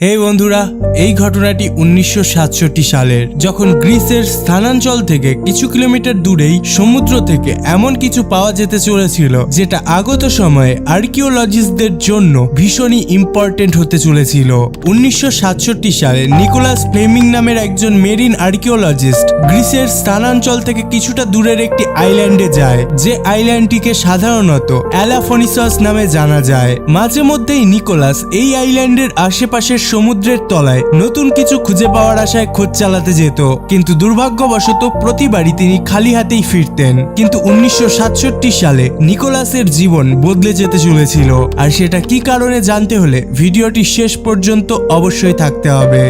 এই বন্ধুরা, এই ঘটনাটি উনিশশো সাতষট্টি সালের, যখন গ্রিসের স্থানাঞ্চল থেকে কিছু কিলোমিটার দূরেই সমুদ্র থেকে এমন কিছু পাওয়া যেতে চলেছিল, যেটা আগত সময়ে আর্কিওলজিস্টদের জন্য ভীষণই ইম্পর্টেন্ট হতে চলেছিল। উনিশশো সালে নিকোলাস ফ্লেমিং নামের একজন মেরিন আর্কিওলজিস্ট গ্রিসের স্থানাঞ্চল থেকে কিছুটা দূরের একটি আইল্যান্ডে যায়, যে আইল্যান্ডটিকে সাধারণত অ্যালাফনিসাস নামে জানা যায়। মাঝে মধ্যেই নিকোলাস এই আইল্যান্ডের আশেপাশের সমুদ্রের তলায় নতুন কিছু খুঁজে পাওয়ার আশায় খোঁজ চালাতে যেত। কিন্তু দুর্ভাগ্যবশত প্রতিবারই তিনি খালি হাতেই ফিরতেন। কিন্তু উনিশশো সাতষট্টি সালে নিকোলাসের জীবন বদলে যেতে চলেছিল। আর সেটা কি কারণে জানতে হলে ভিডিওটি শেষ পর্যন্ত অবশ্যই থাকতে হবে।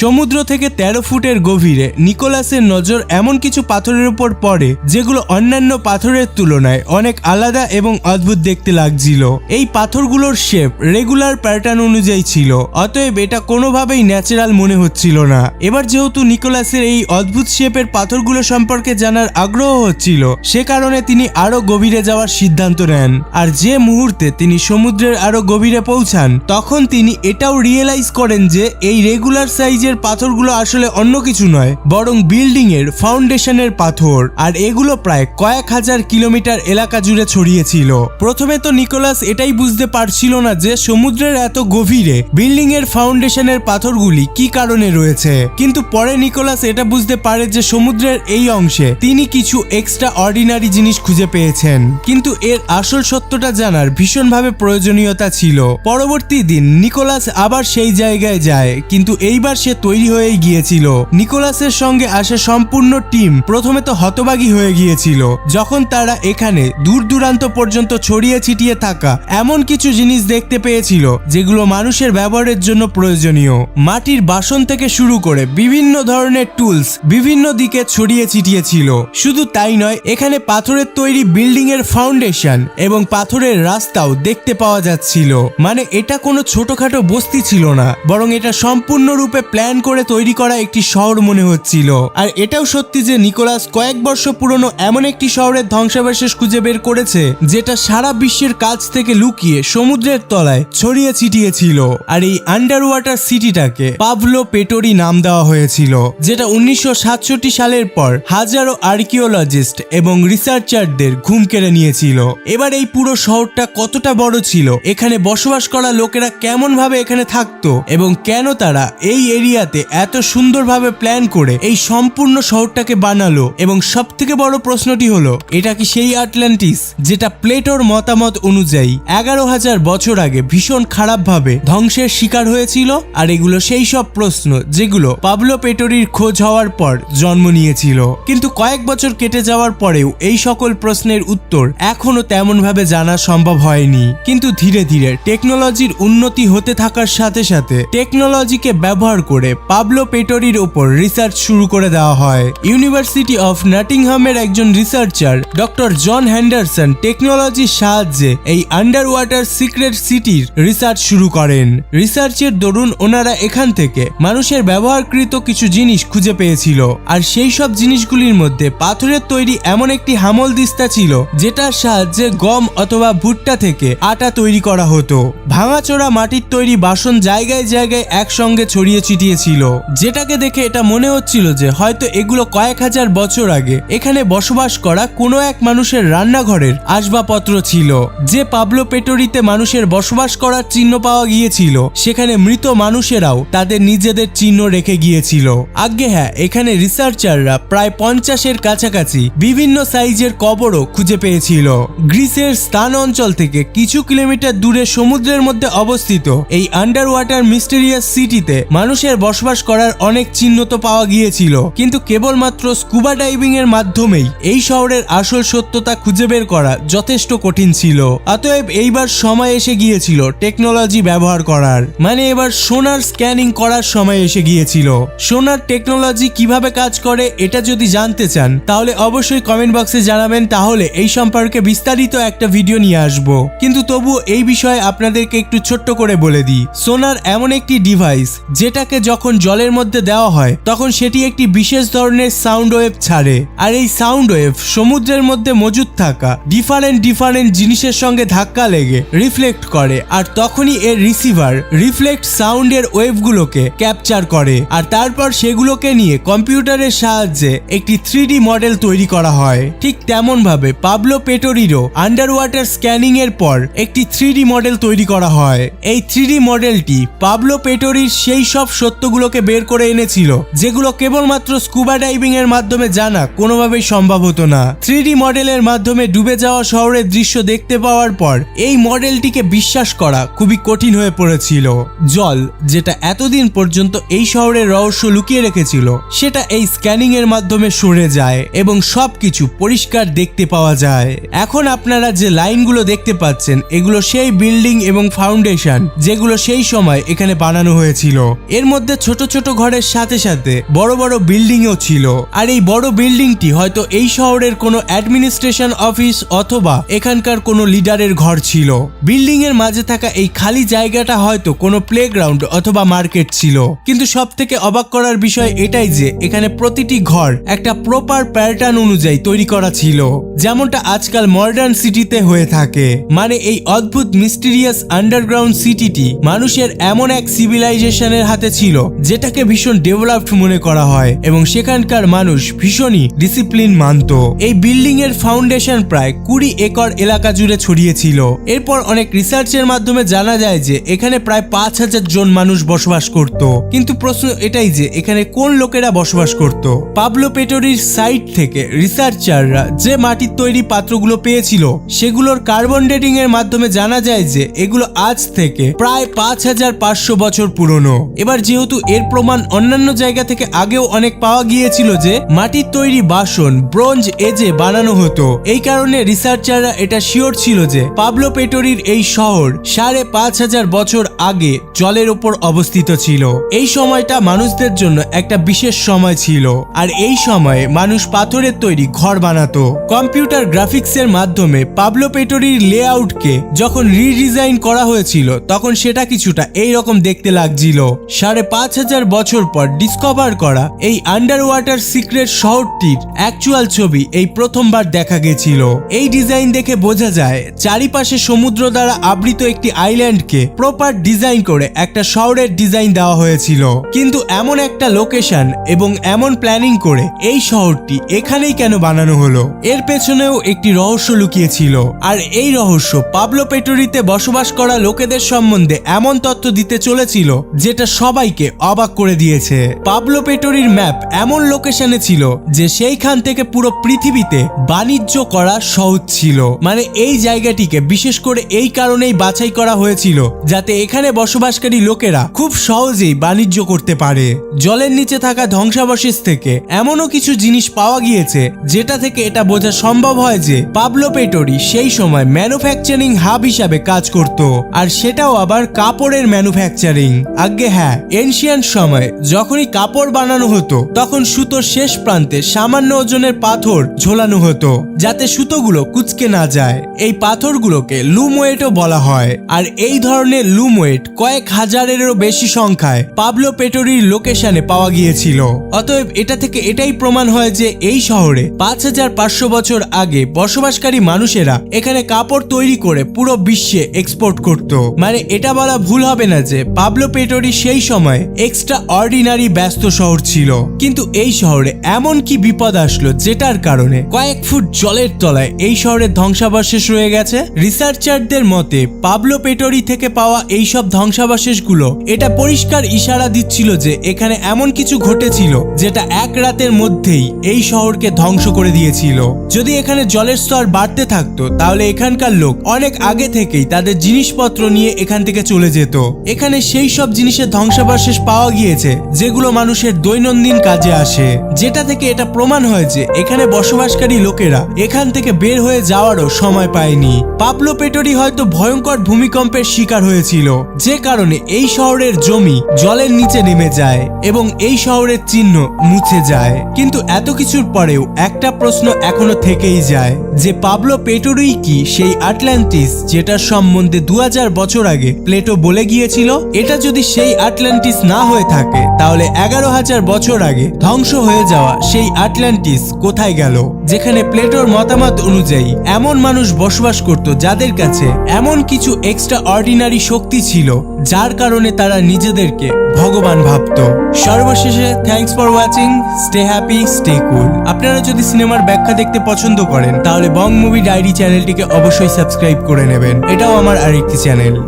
সমুদ্র থেকে তেরো ফুটের গভীরে নিকোলাসের নজর এমন কিছু পাথরের উপর পড়ে, যেগুলো অন্যান্য পাথরের তুলনায় অনেক আলাদা এবং অদ্ভুত দেখতে লাগছিল। এই পাথরগুলোর শেপ রেগুলার প্যাটার্ন অনুযায়ী ছিল, অতএব এটা কোনোভাবেই ন্যাচারাল মনে হচ্ছিল না। এবার যেহেতু নিকোলাসের এই অদ্ভুত শেপের পাথরগুলো সম্পর্কে জানার আগ্রহ হচ্ছিল, সে কারণে তিনি আরও গভীরে যাওয়ার সিদ্ধান্ত নেন। আর যে মুহূর্তে তিনি সমুদ্রের আরও গভীরে পৌঁছান, তখন তিনি এটাও রিয়েলাইজ করেন যে এই রেগুলার সাইজের পাথরগুলো আসলে অন্য কিছু নয়, বরং বিল্ডিং এর ফাউন্ডেশনের পাথর। আর এগুলো প্রায় কয়েক হাজার কিলোমিটার এলাকা জুড়ে ছড়িয়েছিল প্রথমে তো নিকোলাস এটাই বুঝতে পারছিল না যে সমুদ্রের এত গভীরে বিল্ডিং এর ফাউন্ডেশনের পাথরগুলি কি কারণে রয়েছে। কিন্তু পরে নিকোলাস এটা বুঝতে পারে যে সমুদ্রের এই অংশে তিনি কিছু এক্সট্রা অর্ডিনারি জিনিস খুঁজে পেয়েছেন। কিন্তু এর আসল সত্যটা জানার ভীষণভাবে প্রয়োজনীয়তা ছিল। পরবর্তী দিন নিকোলাস আবার সেই জায়গায় যায়, কিন্তু এইবার সে তৈরি হয়ে গিয়েছিল। নিকোলাসের সঙ্গে আসা সম্পূর্ণ টিম প্রথমে তো হতবাগী হয়ে গিয়েছিল। যখন তারা এখানে দূর দূরান্ত পর্যন্ত ছড়িয়ে ছিটিয়ে থাকা এমন কিছু জিনিস দেখতে পেয়েছিল, যেগুলো মানুষের ব্যবহারের জন্য প্রয়োজনীয়। মাটির বাসন থেকে শুরু করে বিভিন্ন ধরনের টুলস বিভিন্ন দিকে ছড়িয়ে ছিটিয়ে ছিল শুধু তাই নয়, এখানে পাথরের তৈরি বিল্ডিং এর ফাউন্ডেশন এবং পাথরের রাস্তাও দেখতে পাওয়া যাচ্ছিল। মানে এটা কোনো ছোটখাটো বস্তি ছিল না, বরং এটা সম্পূর্ণরূপে প্ল্যান করে তৈরি করা একটি শহর মনে হচ্ছিল। আর এটাও সত্যি যে নিকোলাস কয়েক বর্ষ পুরনো এমন একটি শহরের ধ্বংসাবশেষ খুঁজে বের করেছে, যেটা সারা বিশ্বের কাছ থেকে লুকিয়ে সমুদ্রের তলায় ছড়িয়ে ছিটিয়ে ছিল আর এই আন্ডার ওয়াটার সিটিটাকে পাভলো পেটোরি নাম দেওয়া হয়েছিল, যেটা উনিশশো সাতষট্টি সালের পর হাজারো আর্কিওলজিস্ট এবং রিসার্চারদের ঘুম কেড়ে নিয়েছিল। এবার এই পুরো শহরটা কতটা বড় ছিল, এখানে বসবাস করা লোকেরা কেমন ভাবে এখানে থাকতো এবং কেন তারা এই এরিয়াতে এত সুন্দরভাবে প্ল্যান করে এই সম্পূর্ণ শহরটাকে বানালো এবং সব থেকে বড় প্রশ্নটি হলো, এটা কি সেই আটলান্টিস যেটা প্লেটোর মতামত অনুযায়ী এগারো হাজার বছর আগে ভীষণ খারাপভাবে ধ্বংসের শিকার হয়েছিল? আর এগুলো সেই সব প্রশ্ন যেগুলো পাবলো পেটোরির খোঁজ হওয়ার পর জন্ম নিয়েছিল। কিন্তু কয়েক বছর কেটে যাওয়ার পরেও এই সকল প্রশ্নের উত্তর এখনও তেমনভাবে জানা সম্ভব হয়নি। কিন্তু ধীরে ধীরে টেকনোলজির উন্নতি হতে থাকার সাথে সাথে টেকনোলজিকে ব্যবহার করে পাবলো পেটোরির ওপর রিসার্চ শুরু করে দেওয়া হয়। ইউনিভার্সিটি অফ নাটিংহামের একজন রিসার্চার ডক্টর জন হ্যান্ডারসন টেকনোলজির সাহায্যে এই আন্ডার ওয়াটার সিক্রেট সিটির রিসার্চ শুরু করেন। রিসার্চের দরুন ওনারা এখান থেকে মানুষের ব্যবহারকৃত কিছু জিনিস খুঁজে পেয়েছিল। আর সেই সব জিনিসগুলির মধ্যে পাথরের তৈরি এমন একটি হামল দিস্তা ছিল, যেটার সাহায্যে গম অথবা ভুট্টা থেকে আটা তৈরি করা হতো। ভাঙাচোরা মাটির তৈরি বাসন জায়গায় জায়গায় একসঙ্গে ছড়িয়ে ছিটিয়ে ছিল যেটাকে দেখে এটা মনে হচ্ছিল যে হয়তো এগুলো কয়েক হাজার বছর আগে এখানে বসবাস করা কোনো এক মানুষের রান্নাঘরের আসবাবপত্র ছিল, যে পাবলো পেটোরিতে মানুষের বসবাস করার চিহ্ন পাওয়া গিয়েছিল। সেখানে মৃত মানুষেরাও তাদের নিজেদের চিহ্ন রেখে গিয়েছিল। আগে হ্যাঁ এখানে রিসার্চাররা প্রায় পঞ্চাশের কাছাকাছি বিভিন্ন সাইজের কবরও খুঁজে পেয়েছিল। গ্রিসের স্থান অঞ্চল থেকে কিছু কিলোমিটার দূরে সমুদ্রের মধ্যে অবস্থিত এই আন্ডার ওয়াটার মিস্টেরিয়াস সিটিতে মানুষের বসবাস করার অনেক চিহ্ন তো পাওয়া গিয়েছিল। কিন্তু কেবলমাত্র স্কুবা ডাইভিং এর মাধ্যমেই এই শহরের আসল সত্যতা খুঁজে বের করা যথেষ্ট কঠিন ছিল। অতএব এইবার সময় এসে গিয়েছিল টেকনোলজি ব্যবহার করার। মানে এবার সোনার স্ক্যানিং করার সময় এসে গিয়েছিল। সোনার টেকনোলজি কীভাবে কাজ করে এটা যদি জানতে চান, তাহলে অবশ্যই কমেন্ট বক্সে জানাবেন, তাহলে এই সম্পর্কে বিস্তারিত একটা ভিডিও নিয়ে আসব। কিন্তু তবু এই বিষয়ে আপনাদেরকে একটু ছোট্ট করে বলে দিই, সোনার এমন একটি ডিভাইস যেটাকে যখন জলের মধ্যে দেওয়া হয়, তখন সেটি একটি বিশেষ ধরনের সাউন্ড ওয়েভ ছাড়ে। আর এই সাউন্ড ওয়েভ সমুদ্রের মধ্যে মজুদ থাকা ডিফারেন্ট ডিফারেন্ট জিনিসের সঙ্গে ধাক্কা লেগে রিফ্লেক্ট করে, আর তখনই এর রিসিভার রিফ্লেক্ট সাউন্ডের ওয়েভগুলোকে ক্যাপচার করে, আর তারপর সেগুলোকে নিয়ে কম্পিউটারের সাহায্যে একটি থ্রি মডেল তৈরি করা হয়। ঠিক তেমন ভাবে পাবলো পেটোরিরও আন্ডার ওয়াটার স্ক্যানিং এর পর একটি থ্রি মডেল তৈরি করা হয়। এই থ্রি মডেলটি পাবলো পেটোরির সেই সব সত্যগুলোকে বের করে এনেছিল, যেগুলো কেবলমাত্র স্কুবা ডাইভিং এর মাধ্যমে জানা কোনোভাবেই সম্ভব হতো না। থ্রি মডেলের মাধ্যমে ডুবে যাওয়া শহরের দৃশ্য দেখতে পাওয়ার পর এই মডেলটিকে বিশ্বাস করা খুবই কঠিন হয়ে পড়েছিল। জল, যেটা এতদিন পর্যন্ত এই শহরের রহস্য লুকিয়ে রেখেছিল, সেটা এই স্ক্যানিং এর মাধ্যমে সরে যায় এবং সবকিছু পরিষ্কার দেখতে পাওয়া যায়। এখন আপনারা যে লাইনগুলো দেখতে পাচ্ছেন, এগুলো সেই বিল্ডিং এবং ফাউন্ডেশন, যেগুলো সেই সময় এখানে বানানো হয়েছিল। এর মধ্যে ছোট ছোট ঘরের সাথে সাথে বড় বড় বিল্ডিংও ছিল। আর এই বড় বিল্ডিংটি হয়তো এই শহরের কোনো অ্যাডমিনিস্ট্রেশন অফিস অথবা এখানকার কোনো লিডারের ঘর ছিল। বিল্ডিং এর মাঝে থাকা এই খালি জায়গাটা হয়তো কোনো প্লেগ্রাউন্ড অথবা মার্কেট ছিল। কিন্তু সব থেকে অবাক করার বিষয় এটাই যে এখানে প্রতিটি ঘর একটা প্রপার প্যাটার্ন অনুযায়ী তৈরি করা ছিল, যেমনটা আজকাল মডার্ন সিটিতে হয়ে থাকে। মানে এই অদ্ভুত মিস্টিরিয়াস আন্ডারগ্রাউন্ড সিটিটি মানুষের এমন এক সিভিলাইজেশনের হাতে ছিল যেটাকে ভীষণ ডেভেলপড মনে করা হয় এবং সেখানকার মানুষ ভীষণই ডিসিপ্লিন মানত। এই বিল্ডিং এর ফাউন্ডেশন প্রায় কুড়ি একর এলাকা জুড়ে ছড়িয়েছিল এরপর অনেক রিসার্চের মাধ্যমে জানা যায় যে এখানে প্রায় পাঁচ হাজার জন মানুষ বসবাস করত। কিন্তু প্রশ্ন এটাই যে এখানে কোন লোকেরা বসবাস করত? পাবলো পেটোরির সাইট থেকে রিসার্চাররা যে মাটির তৈরি পাত্রগুলো পেয়েছিল, সেগুলোর কার্বন ডেটিং এর মাধ্যমে জানা যায় যে এগুলো আজ থেকে প্রায় পাঁচ হাজার পাঁচশো বছর পুরনো। এবার যেহেতু এর প্রমাণ অন্যান্য জায়গা থেকে আগেও অনেক পাওয়া গিয়েছিল যে, মাটির তৈরি বাসন, ব্রোঞ্জ এজে বানানো হতো। এই কারণে রিসার্চাররা এটা শিওর ছিল যে, পাবলো পেটোরির এই শহর সাড়ে পাঁচ হাজার বছর আগে জলের ওপর অবস্থিত ছিল। এই সময়টা মানুষদের জন্য একটা বিশেষ সময় ছিল। আর এই সময়ে মানুষ পাথরের তৈরি ঘর বানাতো। কম্পিউটার গ্রাফিক্সের মাধ্যমে পাবলো পেটোরির লেআউটকে যখন রিডিজাইন করা হয়েছিল, তখন সেটা কিছুটা এই রকম দেখতে লাগছিল। সাড়ে পাঁচ হাজার বছর পর ডিসকভার করা এই আন্ডার ওয়াটার সিক্রেট শহরটির অ্যাকচুয়াল ছবি এই প্রথমবার দেখা গেছিল। এই ডিজাইন দেখে বোঝা যায়, চারিপাশে সমুদ্র দ্বারা আবৃত একটি আইল্যান্ডকে প্রপার ডিজাইন করে একটা শহরের ডিজাইন দেওয়া হয়েছিল। কিন্তু এমন একটা লোকেশন এবং এমন প্ল্যানিং করে এই শহরটি এখানেই কেন বানানো হলো? এর পেছনেও একটি রহস্য লুকিয়েছিল। আর এই রহস্য পাবলো পেটোরিতে বসবাস করা লোকেদের সম্বন্ধে এমন তথ্য দিতে চলেছিল, যেটা সবাইকে অবাক করে দিয়েছে। পাবলো পেটোরির ম্যাপ এমন লোকেশনে ছিল যে সেইখান থেকে পুরো পৃথিবীতে বাণিজ্য করা সহজ ছিল। মানে এই জায়গাটিকে বিশেষ করে এই কারণেই বাছাই করা হয়েছিল যাতে এখানে বসবাসকারী লোকেরা খুব সহজেই বাণিজ্য করতে পারে। জলের নিচে থাকা ধ্বংসাবশেষ থেকে এমনও কিছু জিনিস পাওয়া গিয়েছে যেটা থেকে এটা বোঝা সম্ভব হয় যে পাবলো পেটোরি সেই সময় ম্যানুফ্যাকচারিং হাব হিসাবে কাজ করত। আর সেটাও আবার কাপড়ের ম্যানুফ্যাকচারিং। আগে হ্যাঁ এনশিয়ান সময় যখনই কাপড় বানানো হতো, তখন সুতোর শেষ প্রান্তে সামান্য ওজনের পাথর ঝোলানো হতো, যাতে সুতোগুলো কুচকে না যায়। এই পাথরগুলোকে লুমওয়েটও বলা হয়। আর এই ধরনের লুমওয়েট কয়েক হাজারেরও বেশি সংখ্যায় পাবলো পেটোরির লোকেশনে পাওয়া গিয়েছিল। অতএব এটা থেকে এটাই প্রমাণ হয় যে এই শহরে পাঁচ হাজার পাঁচশো বছর আগে বসবাসকারী মানুষেরা এখানে কাপড় তৈরি করে পুরো বিশ্বে এক্সপোর্ট করত। মানে এটা বলা ভুল হবে না যে পাবলো পেটোরি সেই সময় এক্সট্রা অর্ডিনারি ব্যস্ত শহর ছিল। কিন্তু এই শহরে এমন কি বিপদ আসলো যেটার কারণে কয়েক ফুট জলের তলায় এই শহরের ধ্বংসাবশেষ রয়ে গেছে? রিসার্চারদের মতে পাবলো পেটোরি থেকে পাওয়া এই সব ধ্বংসাবশেষগুলো, এটা পরিষ্কার ইশারা দিচ্ছিল যে এখানে এমন কিছু ঘটেছিল যেটা এক রাতের মধ্যেই এই শহরকে ধ্বংস করে দিয়েছিল। যদি এখানে জলের স্তর বাড়তে থাকতো, তাহলে এখানকার লোক অনেক আগে থেকেই তাদের জিনিসপত্র নিয়ে এখান থেকে চলে যেত। এখানে সেই সব জিনিসের ধ্বংসাবশেষ পাওয়া গিয়েছে, যেগুলো মানুষের দৈনন্দিন কাজে আসে। যেটা থেকে এটা প্রমাণ হয় যে, এখানে বসবাসকারী লোকেরা এখান থেকে বের হয়ে যাওয়ারও সময় পায়নি। পাবলো পেটোরি হয়তো ভয়ঙ্কর ভূমিকম্পের শিকার হয়েছিল, যে কারণে এই শহরের জমি জলের নিচে নেমে যায় এবং এই শহরের চিহ্ন মুছে যায়। কিন্তু এত কিছুর পরেও একটা প্রশ্ন এখনও থেকেই যায়, যে পাবলো পেটোরই কি সেই আটলান্টিস যেটার সম্বন্ধে দু হাজার বছর আগে প্লেটো বলে গিয়েছিল? এটা যদি সেই আটলান্টিস না হয়ে থাকে, তাহলে এগারো হাজার বছর আগে ধ্বংস হয়ে যাওয়া সেই আটলান্টিস কোথায় গেল? যেখানে প্লেটোর মতামত অনুযায়ী এমন মানুষ বসবাস করত যাদের কাছে এমন কিছু এক্সট্রা অর্ডিনারি শক্তি ছিল, যার কারণে তারা নিজেদেরকে ভগবান ভাবত। সর্বশেষে thanks for watching stay happy stay cool আপনারা যদি সিনেমার ব্যাখ্যা দেখতে পছন্দ করেন, তাহলে বং মুভি ডায়েরি চ্যানেলটিকে অবশ্যই সাবস্ক্রাইব করে নেবেন। এটাও আমার আরেকটি চ্যানেল।